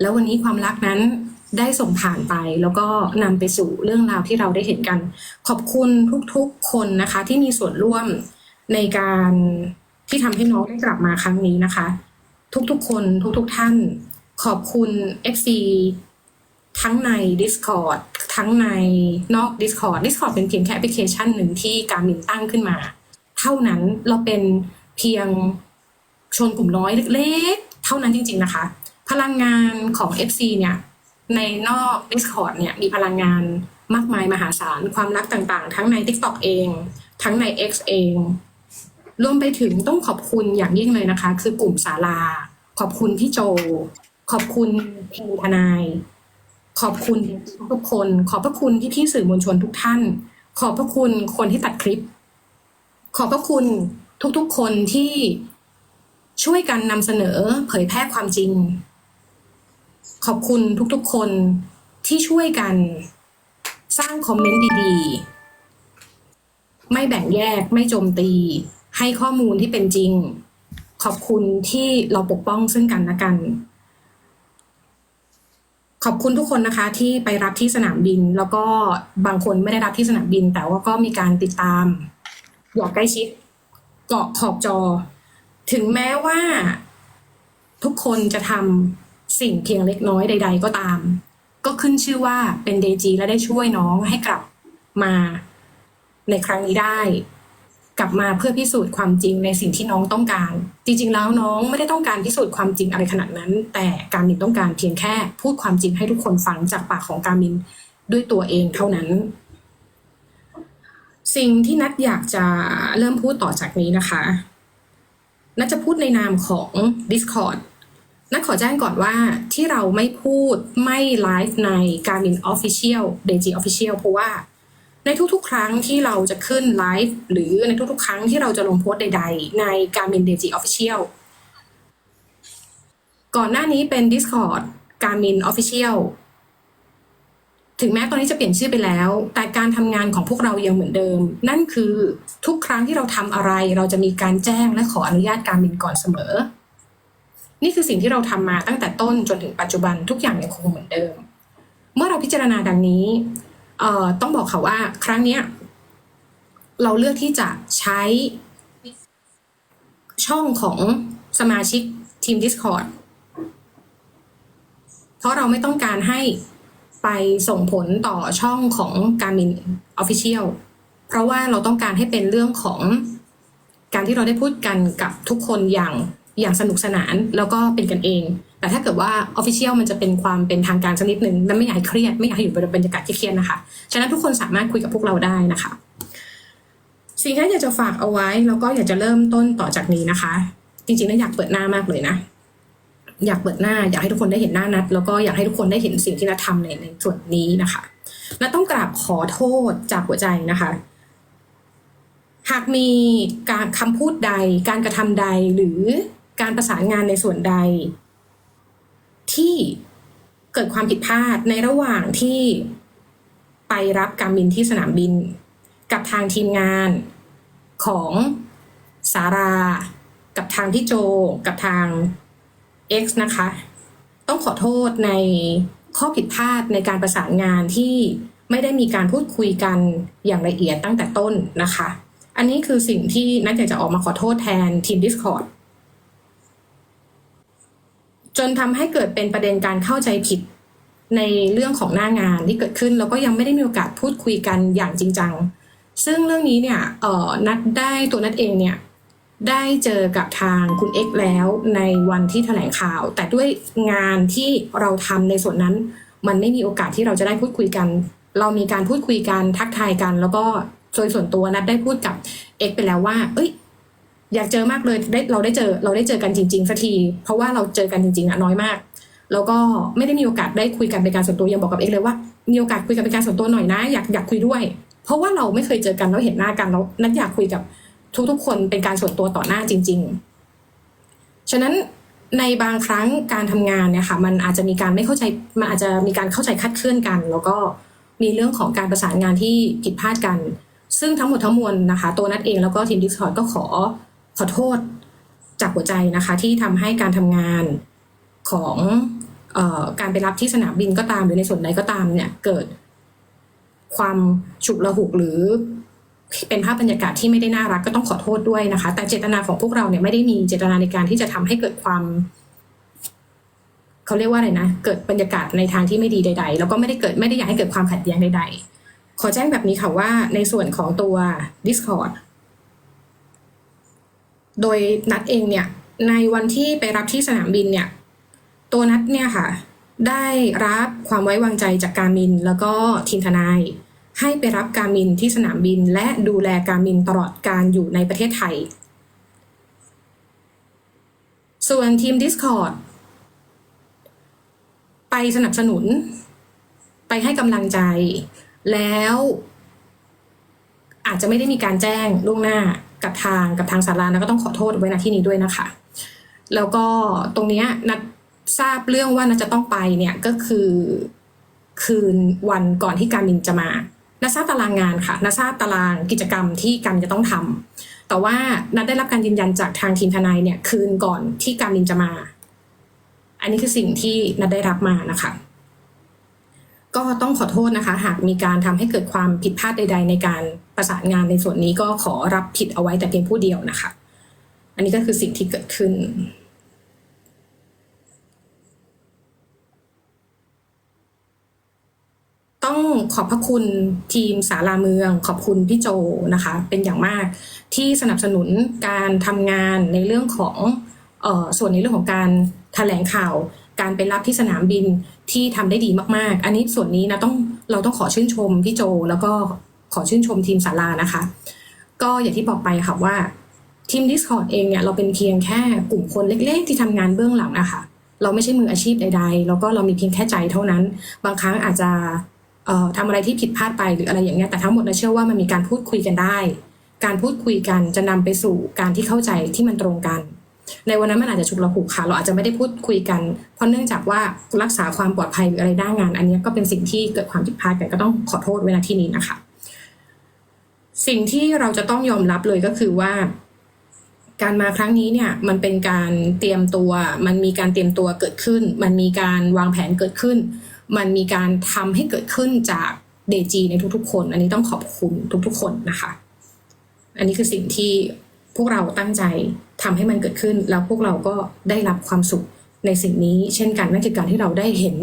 แล้ววันนี้ความรักนั้นได้ส่งผ่านไป แล้วก็นำไปสู่เรื่องราวที่เราได้เห็นกัน ขอบคุณทุกๆคนนะคะ ที่มีส่วนร่วมในการที่ทำให้น้องได้กลับมาครั้งนี้นะคะ ทุกๆคนทุกๆท่าน ขอบคุณ FC ทั้งใน Discord ทั้งในนอก Discord Discord เป็นเพียงแค่แอปพลิเคชันหนึ่งที่การมินตั้งขึ้นมา เท่านั้นเราเป็นเพียงชนกลุ่มน้อยเล็กๆ เท่านั้นจริง ๆนะคะ พลังงานของ FC เนี่ยในนอก Discord เนี่ยมีพลังงานมากมายมหาศาลความรักต่างๆ ทั้งใน TikTok เอง ทั้งใน X เองรวมไปถึงต้องขอบคุณอย่างยิ่งเลยนะคะ คือกลุ่มศาลา ขอบคุณพี่โจ ขอบคุณทีมทนาย ขอบคุณทุกคน ขอบพระคุณพี่ๆสื่อมวลชนทุกท่าน ขอบพระคุณคนที่ตัดคลิป ขอบพระคุณทุกๆคนที่ช่วยกันนำเสนอเผยแพร่ความจริง ขอบคุณทุกๆคนที่ช่วยกัน สร้างคอมเมนต์ดีๆ ไม่แบ่งแยกไม่โจมตี ให้ข้อมูลที่เป็นจริง ขอบคุณที่เราปกป้องซึ่งกันและกัน ขอบคุณทุกคนนะคะ ที่ไปรับที่สนามบิน แล้วก็บางคนไม่ได้รับที่สนามบิน แต่ว่าก็มีการติดตามอย่างใกล้ชิดเกาะขอบจอ ถึงแม้ว่าทุกคนจะทำ สิ่งเพียงเล็กน้อยใด ๆ ก็ตาม ก็ขึ้นชื่อว่าเป็นเดจีและได้ช่วยน้องให้กลับมาในครั้งนี้ได้ กลับมาเพื่อพิสูจน์ความจริงในสิ่งที่น้องต้องการ จริง ๆ แล้วน้องไม่ได้ต้องการพิสูจน์ความจริงอะไรขนาดนั้น แต่การมินต้องการเพียงแค่พูดความจริงให้ทุกคนฟังจากปากของการมินด้วยตัวเองเท่านั้นสิ่งที่นัดอยากจะเริ่มพูดต่อจากนี้นะคะ นัดจะพูดในนามของ Discord นัดขอแจ้งก่อนว่าที่เราไม่พูดไม่ไลฟ์ใน Garmin Official DG Official เชียลเพราะว่าในทุกๆ ครั้งที่เราจะขึ้นไลฟ์หรือในทุกๆ ครั้งที่เราจะลงโพสต์ใด ๆ ใน Garmin DG Official ก่อนหน้านี้เป็น Discord Garmin Official ถึงแม้ตอนนี้จะเปลี่ยนชื่อไปแล้ว แต่การทำงานของพวกเรายังเหมือนเดิม นั่นคือทุกครั้งที่เราทำอะไร เราจะมีการแจ้งและขออนุญาตการมินก่อนเสมอ นี่คือสิ่งที่เราทำมาตั้งแต่ต้นจนถึงปัจจุบันทุกอย่างยังคงเหมือนเดิม เมื่อเราพิจารณาดังนี้เออต้องบอกค่ะว่าครั้งเนี้ยเราเลือกที่จะใช้ช่องของสมาชิกทีม Discord เพราะเราไม่ต้องการให้ไปส่งผลต่อช่องของการมิน Official เพราะว่าเราต้องการให้เป็นเรื่องของการที่เราได้พูดกันกับทุกคนอย่าง อย่างสนุกสนานแล้วก็เป็นกันเอง แต่ถ้าเกิดว่า Official มันจะเป็นความเป็นทางการสักนิดนึงและไม่อยากให้เครียดไม่อยากให้อยู่บรรยากาศเครียดนะคะ ฉะนั้นทุกคนสามารถคุยกับพวกเราได้นะคะ สิ่งที่อยากจะฝากเอาไว้แล้วก็อยากจะเริ่มต้นต่อจากนี้นะคะ จริงๆแล้วอยากเปิดหน้ามากเลยนะ อยากเปิดหน้าอยากให้ทุกคนได้เห็นหน้านัด แล้วก็อยากให้ทุกคนได้เห็นสิ่งที่นัดทำในในส่วนนี้นะคะและต้องกราบขอโทษจากหัวใจนะคะหากมีการคำพูดใด การกระทำใดหรือ การประสานงานในส่วนใด ที่เกิดความผิดพลาดในระหว่างที่ไปรับการบินที่สนามบิน กับทางทีมงานของสารา กับทางที่โจ กับทาง X นะคะ ต้องขอโทษในข้อผิดพลาดในการประสานงานที่ไม่ได้มีการพูดคุยกันอย่างละเอียดตั้งแต่ต้นนะคะ อันนี้คือสิ่งที่นัทอยากจะออกมาขอโทษแทนทีม Discord จนทำให้เกิดเป็นประเด็นการเข้าใจผิดในเรื่องของหน้างานที่เกิดขึ้น แล้วก็ยังไม่ได้มีโอกาสพูดคุยกันอย่างจริงจัง ซึ่งเรื่องนี้เนี่ยเออนัดได้ตัวนัดเองเนี่ยได้เจอกับทางคุณเอ็กแล้วในวันที่แถลงข่าว แต่ด้วยงานที่เราทำในส่วนนั้น มันไม่มีโอกาสที่เราจะได้พูดคุยกัน เรามีการพูดคุยกันทักทายกัน แล้วก็โดยส่วนตัวนัดได้พูดกับเอ็กไปแล้วว่า เอ้ย อยากเจอมากเลยได้เราได้เจอเราได้เจอกันจริงๆสักที เพราะว่าเราเจอกันจริงๆอะน้อยมาก แล้วก็ไม่ได้มีโอกาสได้คุยกันเป็นการส่วนตัวยังบอกกับเอ็กเลยว่ามีโอกาสคุยกันเป็นการส่วนตัวหน่อยนะ อยากอยากคุยด้วย เพราะว่าเราไม่เคยเจอกันแล้วเห็นหน้ากันแล้วนัดอยากคุยกับทุกๆ คนเป็นการส่วนตัวต่อหน้าจริง ๆ ฉะนั้นในบางครั้งการทำงานเนี่ยค่ะมันอาจจะมีการไม่เข้าใจมันอาจจะมีการเข้าใจคลาดเคลื่อนกัน แล้วก็มีเรื่องของการประสานงานที่ผิดพลาดกัน ซึ่งทั้งหมดทั้งมวลนะคะ ตัวนัดเองแล้วก็ทีมดิสคอร์ดก็ขอ ขอโทษจากหัวใจนะคะ ที่ทำให้การทำงานของออการไปรับที่สนามบินก็ตามหรือในส่วนใดก็ตามเนี่ยเกิดความฉุกละหุกหรือเป็นภาพบรรยากาศที่ไม่ได้น่ารักก็ต้องขอโทษด้วยนะคะ แต่เจตนาของพวกเราเนี่ยไม่ได้มีเจตนาในการที่จะทำให้เกิดความเขาเรียกว่าอะไรนะ เกิดบรรยากาศในทางที่ไม่ดีใด ๆ แล้วก็ไม่ได้เกิดไม่ได้อยากให้เกิดความขัดแย้งใด ๆ ขอแจ้งแบบนี้ค่ะว่าในส่วนของตัว Discord โดยนัดเองเนี่ยในวันที่ไปรับที่สนามบินเนี่ยตัวนัดเนี่ยค่ะ ได้รับความไว้วางใจจากการมินแล้วก็ทีมทนาย ให้ไปรับการมินที่สนามบิน และดูแลการมินตลอดการอยู่ในประเทศไทย ส่วนทีม Discord ไปสนับสนุน ไปให้กำลังใจ แล้วอาจจะไม่ได้มีการแจ้งล่วงหน้า กับทางกับทางสารานะก็ต้องขอโทษไว้ณที่นี้ด้วยนะคะ แล้วก็ตรงเนี้ยนัดทราบเรื่องว่านัดจะต้องไปเนี่ยก็คือคืนวันก่อนที่การมินจะมานัดทราบตารางงานค่ะนัดทราบตารางกิจกรรมที่การจะต้องทำแต่ว่านัดได้รับการยืนยันจากทางทีมทนายเนี่ยคืนก่อนที่การมินจะมา อันนี้คือสิ่งที่นัดได้รับมานะคะ ก็ต้องขอโทษนะคะ หากมีการทำให้เกิดความผิดพลาดใด ๆ ในการประสานงานในส่วนนี้ก็ขอรับผิดเอาไว้แต่เพียงผู้เดียวนะคะ อันนี้ก็คือสิ่งที่เกิดขึ้นต้องขอบพระคุณทีมสาราเมือง ขอบคุณพี่โจนะคะ เป็นอย่างมากที่สนับสนุนการทำงานในเรื่องของเออส่วนในเรื่องของการแถลงข่าว การไปรับที่สนามบิน ที่ทำได้ดีมากๆ อันนี้ส่วนนี้นะต้องเราต้องขอชื่นชมพี่โจ แล้วก็ขอชื่นชมทีมสารานะคะ ก็อย่างที่บอกไปค่ะว่าทีม Discord เองเนี่ยเราเป็นเพียงแค่กลุ่มคนเล็ก ๆ ที่ทำงานเบื้องหลังอะคะเราไม่ใช่มืออาชีพใดๆ แล้วก็เรามีเพียงแค่ใจเท่านั้น บางครั้งอาจจะเอ่อทำอะไรที่ผิดพลาดไปหรืออะไรอย่างเงี้ยแต่ทั้งหมดนะเชื่อว่ามันมีการพูดคุยกันได้ การพูดคุยกันจะนำไปสู่การที่เข้าใจที่มันตรงกัน ในวันนั้นมันอาจจะฉุกละหุกค่ะ เราอาจจะไม่ได้พูดคุยกัน เพราะเนื่องจากว่ารักษาความปลอดภัยหรืออะไรด้านงาน อันนี้ก็เป็นสิ่งที่เกิดความผิดพลาดกันก็ต้องขอโทษเวลาที่นี้นะคะ สิ่งที่เราจะต้องยอมรับเลยก็คือว่า การมาครั้งนี้เนี่ยมันเป็นการเตรียมตัว มันมีการเตรียมตัวเกิดขึ้น มันมีการวางแผนเกิดขึ้น มันมีการทำให้เกิดขึ้นจากเดจีในทุกๆ คน อันนี้ต้องขอบคุณทุกๆ คนนะคะ อันนี้คือสิ่งที่ พวกเราตั้งใจทำให้มันเกิดขึ้น แล้วพวกเราก็ได้รับความสุขในสิ่งนี้เช่นกันนั่นคือการที่เราได้เห็น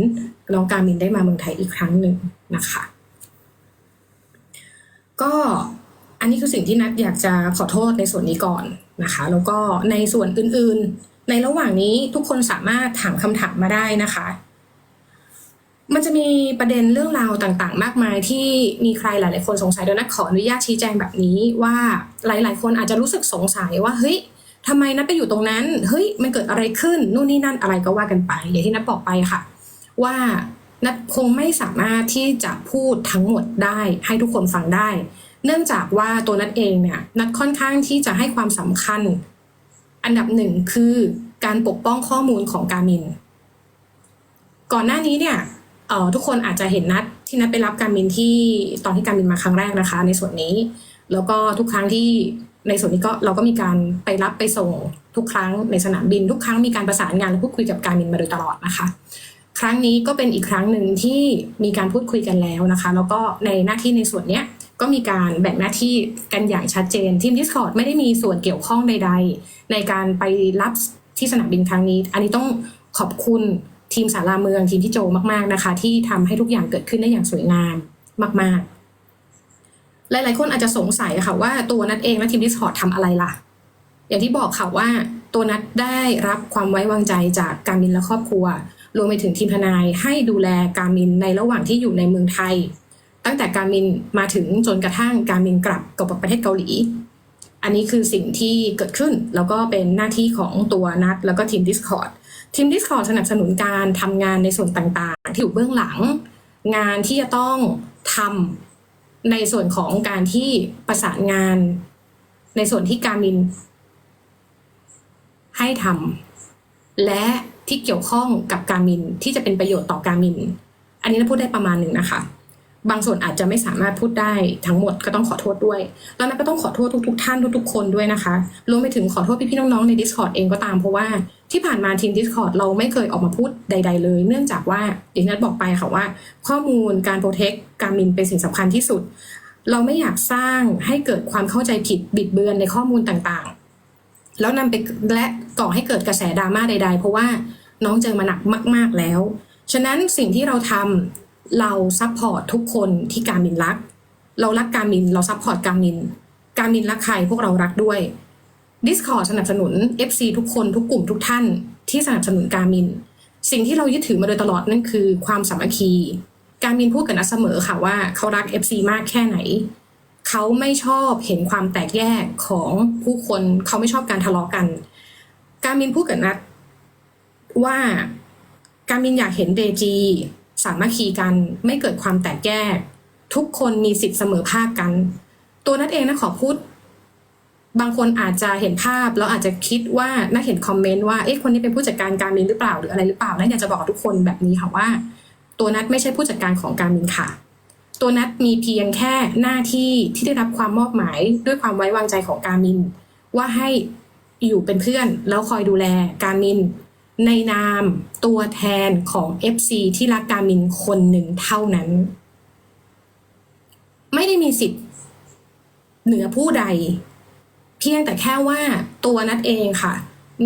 น้องการมินได้มาเมืองไทยอีกครั้งหนึ่งนะคะ ก็อันนี้คือสิ่งที่นัดอยากจะขอโทษในส่วนนี้ก่อนนะคะ แล้วก็ในส่วนอื่นๆ ในระหว่างนี้ทุกคนสามารถถามคำถามมาได้นะคะ มันจะมีประเด็นเรื่องราวต่างๆ มากมายที่มีใครหลาย ๆ คนสงสัยโดยนัดขออนุญาตชี้แจงแบบนี้ว่าหลาย ๆ คนอาจจะรู้สึกสงสัยว่าเฮ้ยทำไมนัดไปอยู่ตรงนั้นเฮ้ยมันเกิดอะไรขึ้นนู่นนี่นั่นอะไรก็ว่ากันไป อย่างที่นัดบอกไปค่ะ ว่านัดคงไม่สามารถที่จะพูดทั้งหมดได้ ให้ทุกคนฟังได้ เนื่องจากว่าตัวนัดเองเนี่ยนัดค่อนข้างที่จะให้ความสำคัญ อันดับหนึ่งคือการปกป้องข้อมูลของการมิน ก่อนหน้านี้เนี่ย เอ่อทุกคนอาจจะเห็นนัดที่นัดไปรับการมินที่ตอนที่การมินมาครั้งแรกนะคะ ในส่วนนี้ แล้วก็ทุกครั้งที่ในส่วนนี้ก็เราก็มีการไปรับไปส่งทุกครั้งในสนามบิน ทุกครั้งมีการประสานงานและพูดคุยกับการมินมาโดยตลอดนะคะ ครั้งนี้ก็เป็นอีกครั้งหนึ่งที่มีการพูดคุยกันแล้วนะคะ แล้วก็ในหน้าที่ในส่วนเนี้ยก็มีการแบ่งหน้าที่กันอย่างชัดเจนทีม Discord ไม่ได้มีส่วนเกี่ยวข้องใด ๆ ในการไปรับที่สนามบินครั้งนี้ อันนี้ต้องขอบคุณ ทีมสาราเมืองทีมที่โจมากๆนะคะ ที่ทำให้ทุกอย่างเกิดขึ้นได้อย่างสวยงามมาก ๆ หลายๆคนอาจจะสงสัยค่ะว่าตัวนัดเองและทีม Discord ทำอะไรล่ะ อย่างที่บอกค่ะว่าตัวนัดได้รับความไว้วางใจจากการมินและครอบครัว รวมไปถึงทีมทนายให้ดูแลการมินในระหว่างที่อยู่ในเมืองไทย ตั้งแต่การมินมาถึงจนกระทั่งการมินกลับกับประเทศเกาหลี อันนี้คือสิ่งที่เกิดขึ้นแล้วก็เป็นหน้าที่ของตัวนัดแล้วก็ทีม Discord ทีม Discord สนับสนุนการทำงานในส่วนต่างๆ ที่อยู่เบื้องหลัง งานที่จะต้องทำในส่วนของการที่ประสานงาน ในส่วนที่การมิน ให้ทำและที่เกี่ยวข้องกับการมินที่จะเป็นประโยชน์ต่อการมิน อันนี้เราพูดได้ประมาณหนึ่งนะคะ บางส่วนอาจจะไม่สามารถพูดได้ทั้งหมดก็ต้องขอโทษด้วย แล้วนัทก็ต้องขอโทษทุก ๆ ท่านทุกๆคนด้วยนะคะรวมไปถึงขอโทษพี่ๆน้องๆใน Discord เองก็ตามเพราะว่าที่ผ่านมาทีม Discord เราไม่เคยออกมาพูดใด ๆ เลย เนื่องจากว่าอย่างนัทบอกไปค่ะว่า ข้อมูลการโปรเทคการมินเป็นสิ่งสำคัญที่สุด เราไม่อยากสร้างให้เกิดความเข้าใจผิดบิดเบือนในข้อมูลต่างๆ แล้วนำไปและก่อให้เกิดกระแสดราม่าใด ๆ เพราะว่าน้องเจอมาหนักมาก ๆแล้ว ฉะนั้นสิ่งที่เราทำ เราซัพพอร์ตทุกคนที่การมินรัก เรารักการมิน เราซัพพอร์ตการมิน การมินรักใครพวกเรารักด้วย Discord สนับสนุน FC ทุกคนทุกกลุ่มทุกท่านที่สนับสนุนการมิน สิ่งที่เรายึดถือมาโดยตลอดนั่นคือความสามัคคี การมินพูดกับนัทเสมอค่ะว่าเขารัก FC มากแค่ไหน เขาไม่ชอบเห็นความแตกแยกของผู้คน เขาไม่ชอบการทะเลาะกัน การมินพูดกับนัทว่าการมินอยากเห็นเดจี สามัคคีกันไม่เกิดความแตกแยก ทุกคนมีสิทธิ์เสมอภาคกัน ตัวนัทเองนะขอพูด บางคนอาจจะเห็นภาพแล้วอาจจะคิดว่าน่าเห็นคอมเมนต์ว่าเอ๊ะคนนี้เป็นผู้จัดการการมินหรือเปล่าหรืออะไรหรือเปล่านัทอยากจะบอกทุกคนแบบนี้ค่ะว่า ตัวนัทไม่ใช่ผู้จัดการของการมินค่ะ ตัวนัทมีเพียงแค่หน้าที่ที่ได้รับความมอบหมายด้วยความไว้วางใจของการมิน ว่าให้อยู่เป็นเพื่อนแล้วคอยดูแลการมิน ในนามตัวแทนของ FC ที่รักการมินคนหนึ่งเท่านั้น ไม่ได้มีสิทธิ์เหนือผู้ใด เพียงแต่แค่ว่าตัวนัดเองค่ะ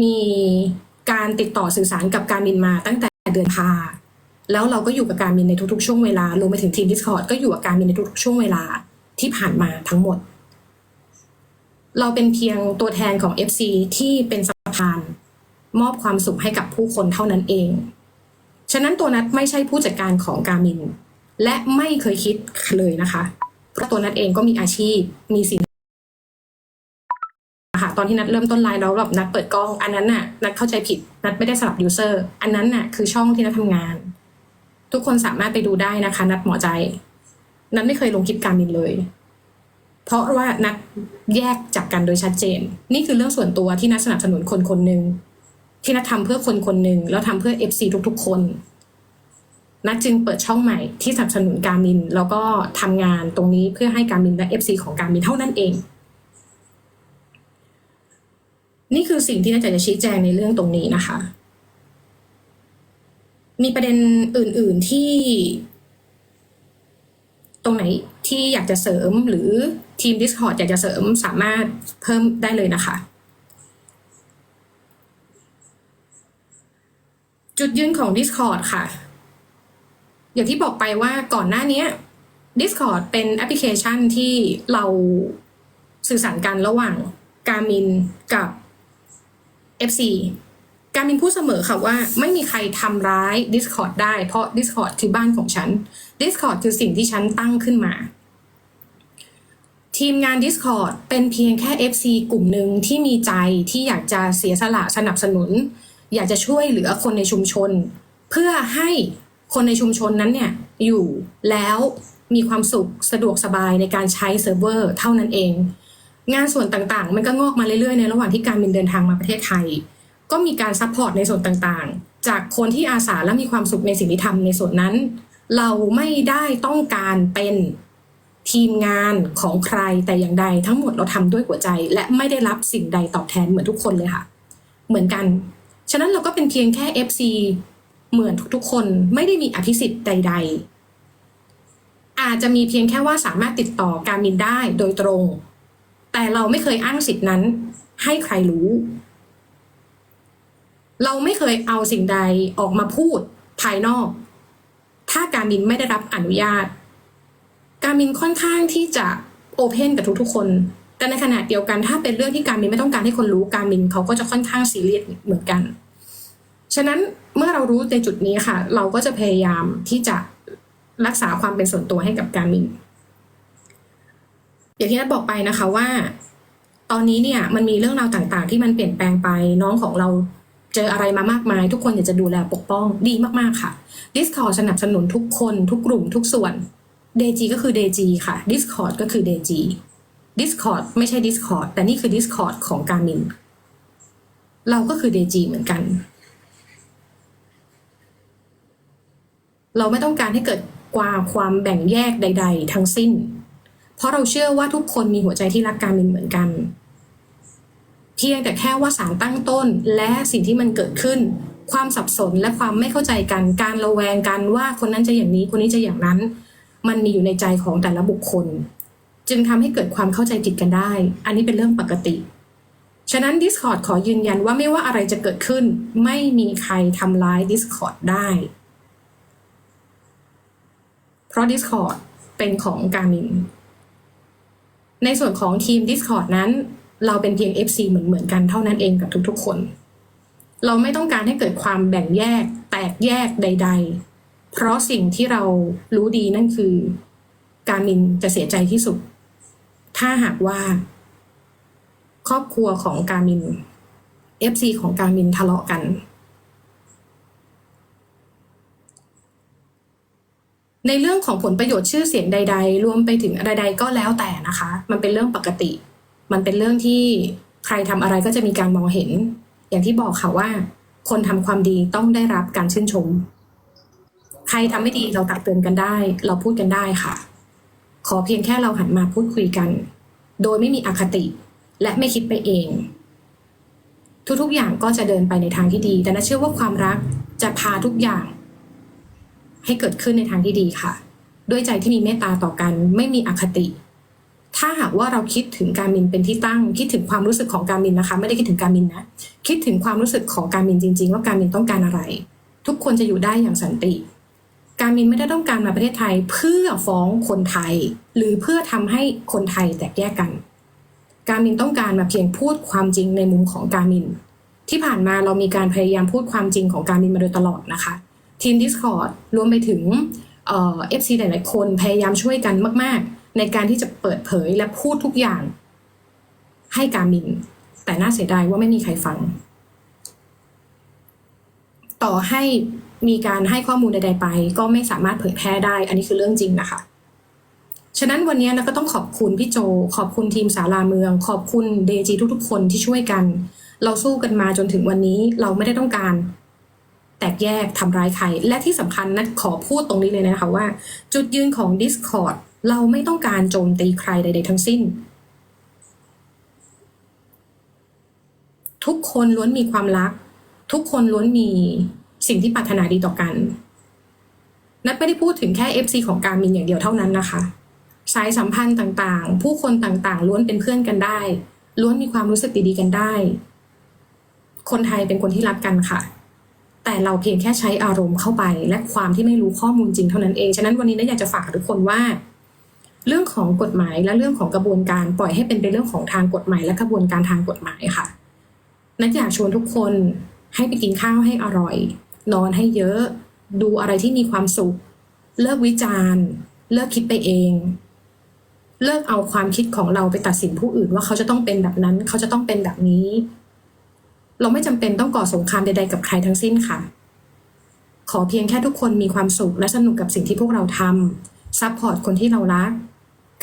มีการติดต่อสื่อสารกับการมินมาตั้งแต่เดือนพาแล้วเราก็อยู่กับการมินในทุกๆ ช่วงเวลารวมไปถึงทีม Discord ก็อยู่กับการมินในทุกๆ ช่วงเวลาที่ผ่านมาทั้งหมด เราเป็นเพียงตัวแทนของ FC ที่เป็นสะพาน มอบความสุขให้กับผู้คนเท่านั้นเอง ฉะนั้นตัวนัทไม่ใช่ผู้จัดการของการมิน และไม่เคยคิดเลยนะคะเพราะตัวนัทเองก็มีอาชีพมีสิ่งค่ะตอนที่นัดเริ่มต้นไลน์แล้วแบบนัดเปิดกล้อง อันนั้นน่ะนัดเข้าใจผิด นัดไม่ได้สลับยูเซอร์อันนั้นน่ะคือช่องที่นัดทำงาน ทุกคนสามารถไปดูได้นะคะ นัดหมอใจนัดไม่เคยลงคลิปการมินเลย เพราะว่านัดแยกจากกันโดยชัดเจน นี่คือเรื่องส่วนตัวที่นัดสนับสนุนคนคนหนึ่ง ที่นัดทำเพื่อคนคนหนึ่งแล้วทำเพื่อ FC ทุกๆ คนนัดจึงเปิดช่องใหม่ที่สนับสนุนการมิน แล้วก็ทำงานตรงนี้เพื่อให้การมินและ FC ของการมินเท่านั้นเอง นี่คือสิ่งที่นัดอยากจะชี้แจงในเรื่องตรงนี้นะคะ มีประเด็นอื่น ๆที่ ตรงไหนที่อยากจะเสริมหรือทีม Discord อยากจะเสริมสามารถเพิ่มได้เลยนะคะ จุดยืนของ Discord ค่ะ อย่างที่บอกไปว่าก่อนหน้านี้ Discord เป็นแอปพลิเคชันที่เราสื่อสารกันระหว่างการมินกับ FC การมินพูดเสมอค่ะว่าไม่มีใครทำร้าย Discord ได้เพราะ Discord คือบ้านของฉัน Discord คือสิ่งที่ฉันตั้งขึ้นมา ทีมงาน Discord เป็นเพียงแค่ FC กลุ่มหนึ่งที่มีใจที่อยากจะเสียสละสนับสนุน อยากจะช่วยเหลือคนในชุมชน เพื่อให้คนในชุมชนนั้นเนี่ยอยู่แล้วมีความสุขสะดวกสบายในการใช้เซิร์ฟเวอร์เท่านั้นเอง งานส่วนต่างๆ มันก็งอกมาเรื่อยๆ ในระหว่างที่การบินเดินทางมาประเทศไทย ก็มีการซัพพอร์ตในส่วนต่างๆ จากคนที่อาสาและมีความสุขในสิ่งที่ทำในส่วนนั้น เราไม่ได้ต้องการเป็นทีมงานของใครแต่อย่างใดทั้งหมดเราทำด้วยหัวใจ และไม่ได้รับสิ่งใดตอบแทนเหมือนทุกคนเลยค่ะ เหมือนกัน ฉะนั้นเราก็เป็นเพียงแค่ FC เหมือนทุกๆ คนไม่ได้มีอภิสิทธิ์ใด ๆ อาจจะมีเพียงแค่ว่าสามารถติดต่อการมินได้โดยตรง แต่เราไม่เคยอ้างสิทธินั้น ให้ใครรู้ เราไม่เคยเอาสิ่งใดออกมาพูดภายนอก ถ้าการมินไม่ได้รับอนุญาต การมินค่อนข้างที่จะโอเพนกับทุกๆ คน แต่ในขณะเดียวกันถ้าเป็นเรื่องที่การมินไม่ต้องการให้คนรู้การมินเขาก็จะค่อนข้างซีเรียสเหมือนกัน ฉะนั้นเมื่อเรารู้ในจุดนี้ค่ะ เราก็จะพยายามที่จะรักษาความเป็นส่วนตัวให้กับการมินอย่างที่นัทบอกไปนะคะว่า ตอนนี้เนี่ยมันมีเรื่องราวต่างๆ ที่มันเปลี่ยนแปลงไปน้องของเราเจออะไรมามากมาย ทุกคนอยากจะดูแลปกป้องดีมากๆค่ะ Discord สนับสนุนทุกคน ทุกกลุ่มทุกส่วน DG ก็คือ DG ค่ะ Discord ก็คือ DG Discord ไม่ใช่ Discord แต่นี่คือ Discord ของการมิน เราก็คือ DG เหมือนกัน เราไม่ต้องการให้เกิดกว่าความแบ่งแยกใด ๆ ทั้งสิ้น เพราะเราเชื่อว่าทุกคนมีหัวใจที่รักการมินเหมือนกัน เพียงแต่แค่ว่าสารตั้งต้นและสิ่งที่มันเกิดขึ้น ความสับสนและความไม่เข้าใจกัน การระแวงกันว่าคนนั้นจะอย่างนี้คนนี้จะอย่างนั้น มันมีอยู่ในใจของแต่ละบุคคล จึงทำให้เกิดความเข้าใจผิดกันได้ อันนี้เป็นเรื่องปกติ ฉะนั้น Discord ขอยืนยันว่าไม่ว่าอะไรจะเกิดขึ้น ไม่มีใครทำร้าย Discord ได้ เพราะ Discord เป็นของกามินในส่วนของทีม Discord นั้น เราเป็นเพียง FC เหมือนเหมือนกันเท่านั้นเองกับทุกๆคน เราไม่ต้องการให้เกิดความแบ่งแยก แตกแยกใด ๆ เพราะสิ่งที่เรารู้ดีนั่นคือ การมินจะเสียใจที่สุด ถ้าหากว่า ครอบครัวของการมิน FC ของการมินทะเลาะกัน ในเรื่องของผลประโยชน์ชื่อเสียงใด ๆ รวมไปถึงอะไรใดๆก็แล้วแต่นะคะ มันเป็นเรื่องปกติ มันเป็นเรื่องที่ใครทำอะไรก็จะมีการมองเห็น อย่างที่บอกค่ะว่า คนทำความดีต้องได้รับการชื่นชม ใครทำไม่ดีเราตักเตือนกันได้ เราพูดกันได้ค่ะ ขอเพียงแค่เราหันมาพูดคุยกัน โดยไม่มีอคติ และไม่คิดไปเอง ทุกๆอย่างก็จะเดินไปในทางที่ดี แต่นะเชื่อว่าความรักจะพาทุกอย่าง ให้เกิดขึ้นในทางที่ดีค่ะ ด้วยใจที่มีเมตตาต่อกัน ไม่มีอคติ ถ้าหากว่าเราคิดถึงการมินเป็นที่ตั้ง คิดถึงความรู้สึกของการมินนะคะ ไม่ได้คิดถึงการมินนะ คิดถึงความรู้สึกของการมินจริง ๆ ว่าการมินต้องการอะไร ทุกคนจะอยู่ได้อย่างสันติ การมินไม่ได้ต้องการมาประเทศไทยเพื่อฟ้องคนไทย หรือเพื่อทำให้คนไทยแตกแยกกัน การมินต้องการมาเพียงพูดความจริงในมุมของการมิน ที่ผ่านมาเรามีการพยายามพูดความจริงของการมินมาโดยตลอดนะคะ ทีม Discord รวมไปถึงเอ่อฟซีหลาย ๆ คนพยายามช่วยกันมาก ๆ ในการที่จะเปิดเผยและพูดทุกอย่าง ให้การมิน แต่น่าเสียดายว่าไม่มีใครฟัง ต่อให้ มีการให้ข้อมูลใด ๆ ไป ก็ไม่สามารถเผยแพร่ได้ อันนี้คือเรื่องจริงนะคะ ฉะนั้นวันนี้นะก็ต้องขอบคุณพี่โจ ขอบคุณทีมสาราเมือง ขอบคุณเดจีทุกๆ คนที่ช่วยกัน เราสู้กันมาจนถึงวันนี้เราไม่ได้ต้องการ แตกแยกทำร้ายใคร และที่สำคัญนะขอพูดตรงนี้เลยนะคะว่า จุดยืนของ Discord เราไม่ต้องการโจมตีใครใด ๆ ทั้งสิ้น ทุกคนล้วนมีความรัก ทุกคนล้วนมี สิ่งที่ปรารถนาดีต่อกัน นัดไม่ได้พูดถึงแค่ FC ของการมินอย่างเดียวเท่านั้นนะคะ สายสัมพันธ์ต่างๆ ผู้คนต่างๆ ล้วนเป็นเพื่อนกันได้ ล้วนมีความรู้สึกดีๆกันได้ คนไทยเป็นคนที่รักกันค่ะ แต่เราเพียงแค่ใช้อารมณ์เข้าไป และความที่ไม่รู้ข้อมูลจริงเท่านั้นเอง ฉะนั้นวันนี้นะอยากจะฝากทุกคนว่าเรื่องของกฎหมายและเรื่องของกระบวนการปล่อยให้เป็นไปเรื่องของทางกฎหมายและกระบวนการทางกฎหมายค่ะ นัดอยากชวนทุกคนให้ไปกินข้าวให้อร่อย นอนให้เยอะ ดูอะไรที่มีความสุข เลิกวิจารณ์ เลิกคิดไปเอง เลิกเอาความคิดของเราไปตัดสินผู้อื่นว่าเขาจะต้องเป็นแบบนั้น เขาจะต้องเป็นแบบนี้ เราไม่จำเป็นต้องก่อสงครามใด ๆ กับใครทั้งสิ้นค่ะ ขอเพียงแค่ทุกคนมีความสุขและสนุกกับสิ่งที่พวกเราทำซัพพอร์ตคนที่เรารัก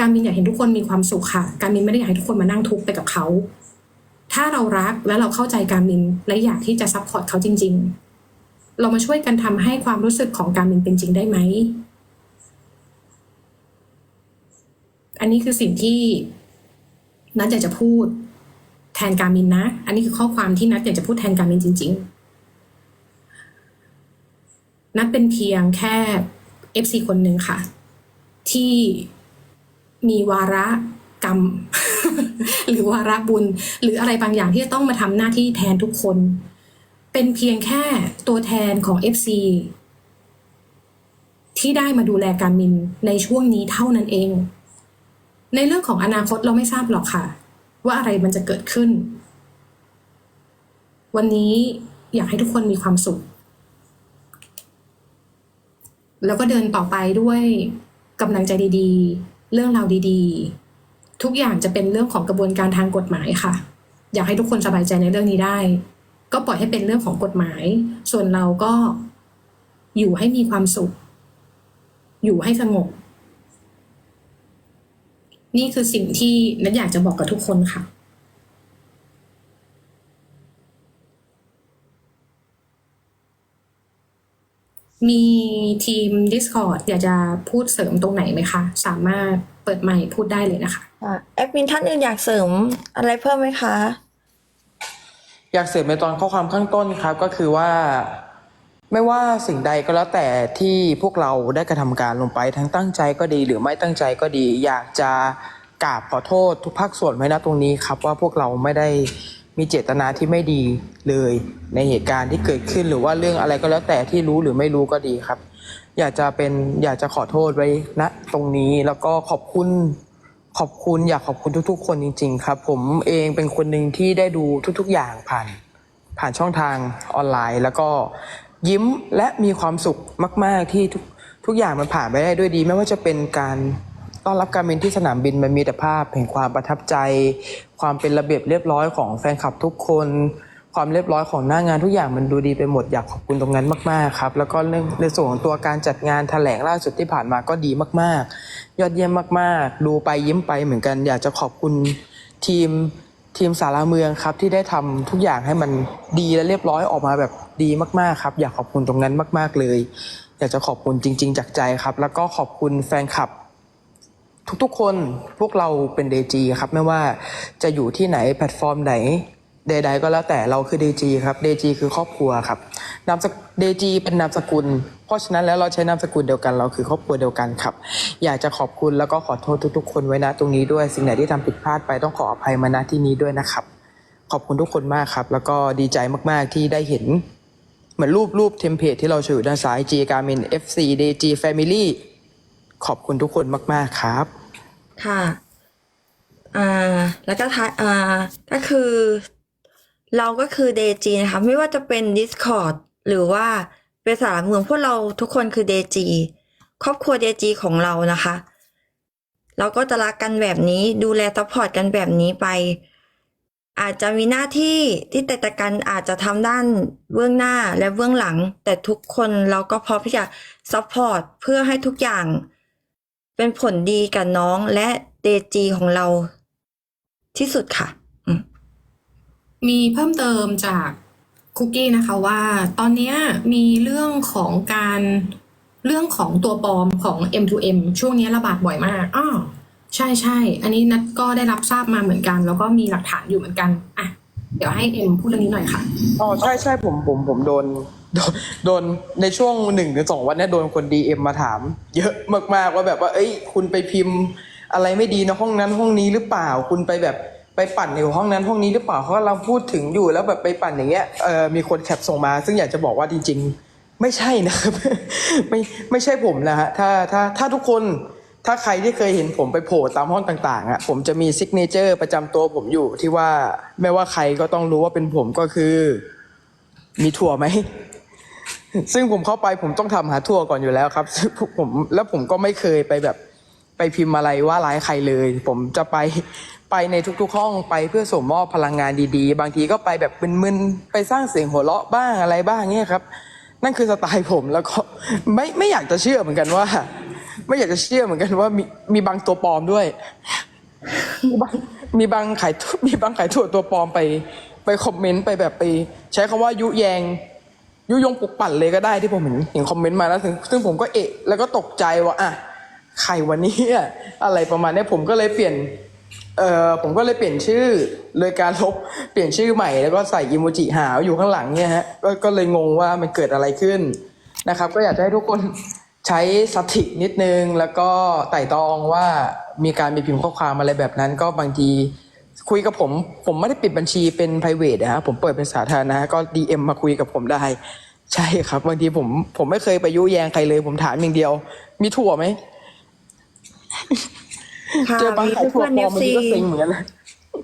การมินอยากเห็นทุกคนมีความสุขค่ะ การมินไม่ได้อยากให้ทุกคนมานั่งทุกข์ไปกับเขา ถ้าเรารักและเราเข้าใจการมินและอยากที่จะซัพพอร์ตเขาจริง ๆ เรามาช่วยกันทำให้ความรู้สึกของการมินเป็นจริงได้ไหม อันนี้คือสิ่งที่นัดอยากจะพูดแทนการมินนะ อันนี้คือข้อความที่นัดอยากจะพูดแทนการมินจริง ๆ นัดเป็นเพียงแค่ FC คนหนึ่งค่ะ ที่มีวาระกรรม หรือวาระบุญ หรืออะไรบางอย่างที่จะต้องมาทำหน้าที่แทนทุกคน เป็นเพียงแค่ตัวแทนของ FC ที่ได้มาดูแลการมินในช่วงนี้เท่านั้นเอง ในเรื่องของอนาคตเราไม่ทราบหรอกค่ะ ว่าอะไรมันจะเกิดขึ้น วันนี้อยากให้ทุกคนมีความสุข แล้วก็เดินต่อไปด้วยกำลังใจดีๆ เรื่องราวดีๆ ทุกอย่างจะเป็นเรื่องของกระบวนการทางกฎหมายค่ะ อยากให้ทุกคนสบายใจในเรื่องนี้ได้ ก็ปล่อยให้เป็นเรื่องของกฎหมาย ส่วนเราก็อยู่ให้มีความสุข อยู่ให้สงบ นี่คือสิ่งที่นัทอยากจะบอกกับทุกคนค่ะมีทีม Discord อยากจะพูดเสริมตรงไหนไหมคะ สามารถเปิดไมค์พูดได้เลยนะคะแอดมินท่านอื่นอยากเสริมอะไรเพิ่มไหมคะ อยากเสริมในตอนข้อความข้างต้นครับก็คือว่า ไม่ว่าสิ่งใดก็แล้วแต่ที่พวกเราได้กระทำการลงไปทั้งตั้งใจก็ดีหรือไม่ตั้งใจก็ดี อยากจะกราบขอโทษทุกภาคส่วนไว้ณตรงนี้ครับ ว่าพวกเราไม่ได้มีเจตนาที่ไม่ดีเลยในเหตุการณ์ที่เกิดขึ้นหรือว่าเรื่องอะไรก็แล้วแต่ที่รู้หรือไม่รู้ก็ดีครับ อยากจะเป็นอยากจะขอโทษไว้ณตรงนี้แล้วก็ขอบคุณ ขอบคุณอยากขอบคุณทุกๆ คนจริง ๆ ครับ ผมเองเป็นคนหนึ่งที่ได้ดูทุก ๆ อย่างผ่าน ผ่านช่องทางออนไลน์ แล้วก็ยิ้มและมีความสุขมาก ๆ ที่ทุกทุกอย่างมันผ่านไปได้ด้วยดี ไม่ว่าจะเป็นการต้อนรับการบินที่สนามบินมันมีแต่ภาพแห่งความประทับใจ ความเป็นระเบียบเรียบร้อยของแฟนคลับทุกคน ความเรียบร้อยของหน้างานทุกอย่างมันดูดีไปหมดอยากขอบคุณตรงนั้นมากๆครับแล้วก็เรื่องในส่วนของตัวการจัดงานแถลงล่าสุดที่ผ่านมาก็ดีมากๆ ยอดเยี่ยมมากๆ ดูไปยิ้มไปเหมือนกัน อยากจะขอบคุณทีมทีมสาราเมืองครับที่ได้ทำทุกอย่างให้มันดีและเรียบร้อยออกมาแบบดีมากๆครับ อยากขอบคุณตรงนั้นมาก ๆเลย อยากจะขอบคุณจริง ๆ จากใจครับ แล้วก็ขอบคุณแฟนคลับ ทุกๆคนพวกเราเป็นเดจีครับไม่ว่าจะอยู่ที่ไหนแพลตฟอร์มไหน ใด ๆ ก็แล้วแต่เราคือเดจีครับเดจีคือครอบครัวครับนามสเดจีเป็นนามสกุล เพราะฉะนั้นแล้วเราใช้นามสกุลเดียวกันเราคือครอบครัวเดียวกันครับ อยากจะขอบคุณแล้วก็ขอโทษทุก ๆ คนไว้นะตรงนี้ด้วยสิ่งไหนที่ทำผิดพลาดไปต้องขออภัยมาณที่นี้ด้วยนะครับ ขอบคุณทุกคนมากครับ แล้วก็ดีใจมากๆที่ได้เห็น เหมือนรูปรูปเทมเพลตที่เราโชว์อยู่ด้านซ้าย G Garmin FC DG Family ขอบคุณทุกคนมากๆครับ ค่ะอ่าแล้วก็ท้ายอ่าก็คือ เราก็คือเดจีนะคะไม่ว่าจะเป็น Discord หรือว่าเป็นสารเมืองพวกเราทุกคนคือเดจีครอบครัวเดจีของเรานะคะ เราก็จะรักกันแบบนี้ดูแลซัพพอร์ตกันแบบนี้ไป อาจจะมีหน้าที่ที่แตกต่างกันอาจจะทำด้านเบื้องหน้าและเบื้องหลัง แต่ทุกคนเราก็พร้อมที่จะซัพพอร์ตเพื่อให้ทุกอย่าง เป็นผลดีกับน้องและเดจีของเราที่สุดค่ะ มีเพิ่มเติมจากคุกกี้นะคะว่าตอนนี้มีเรื่องของการเรื่องของตัวปลอมของ M2M ช่วงนี้ระบาดบ่อยมากอ้อใช่ใช่ อันนี้นัดก็ได้รับทราบมาเหมือนกัน แล้วก็มีหลักฐานอยู่เหมือนกัน อะ เดี๋ยวให้เอ็มพูดเรื่องนี้หน่อยค่ะ อ๋อ ใช่ใช่ผมผมผมโดน โดนโดนในช่วงหนึ่งหรือสองวันนี้โดนคนดีเอ็มมาถาม เยอะมากๆว่าแบบว่า เอ้ย คุณไปพิมพ์ อะไรไม่ดีในห้องนั้นห้องนี้หรือเปล่า คุณไปแบบ ไปปั่นในห้องนั้นห้องนี้หรือเปล่าเขากำลังพูดถึงอยู่แล้วแบบไปปั่นอย่างเงี้ยเออมีคนแคปส่งมา ซึ่งอยากจะบอกว่าจริง ๆ ไม่ใช่นะครับ ไม่ไม่ใช่ผมนะฮะถ้าถ้าถ้าทุกคนถ้าใครที่เคยเห็นผมไปโผล่ตามห้องต่างๆอะผมจะมีซิกเนเจอร์ประจำตัวผมอยู่ที่ว่าไม่ว่าใครก็ต้องรู้ว่าเป็นผมก็คือ มีถั่วไหมซึ่งผมเข้าไปผมต้องทำหาถั่วก่อนอยู่แล้วครับผมแล้วผมก็ไม่เคยไปแบบไปพิมพ์อะไรว่าร้ายใครเลย ผมจะไป ไปในทุกๆห้องไปเพื่อส่งมอบพลังงานดีๆ บางทีก็ไปแบบมึนๆไปสร้างเสียงหัวเราะบ้างอะไรบ้างเนี่ยครับ นั่นคือสไตล์ผมแล้วก็ไม่ไม่อยากจะเชื่อเหมือนกันว่า ไม่อยากจะเชื่อเหมือนกันว่ามีมีบางตัวปลอมด้วย มีบางมีบางขายมีบางขายถั่วตัวปลอมไป ไปคอมเมนต์ไปแบบไป ใช้คำว่ายุแยงยุยงปลุกปั่นเลยก็ได้ที่ผมเห็นเห็นคอมเมนต์มาแล้วซึ่งซึ่งผมก็เอะแล้วก็ตกใจว่าอะใครวันนี้อะอะไรประมาณนี้ผมก็เลยเปลี่ยน เอ่อผมก็เลยเปลี่ยนชื่อเลยการลบเปลี่ยนชื่อใหม่แล้วก็ใส่อิโมจิหาวอยู่ข้างหลังเนี่ยฮะก็ก็เลยงงว่ามันเกิดอะไรขึ้นนะครับ ก็อยากจะให้ทุกคนใช้สตินิดนึง แล้วก็ไต่ตองว่ามีการมีพิมพ์ข้อความอะไรแบบนั้น ก็บางทีคุยกับผมผมไม่ได้ปิดบัญชีเป็น p r i v a t นะฮะผมเปิดเป็นสาธารณะก็ DM มาคุยกับผมได้ ใช่ครับบางทีผมผมไม่เคยไปยุแยงใครเลย ผมถามอย่างเดียว มีถั่วไหม ค่ะเจอบางมีขายถั่วเพื่อนปลเออมฟบางซีทีก็เซ็งเหมือนกันนะ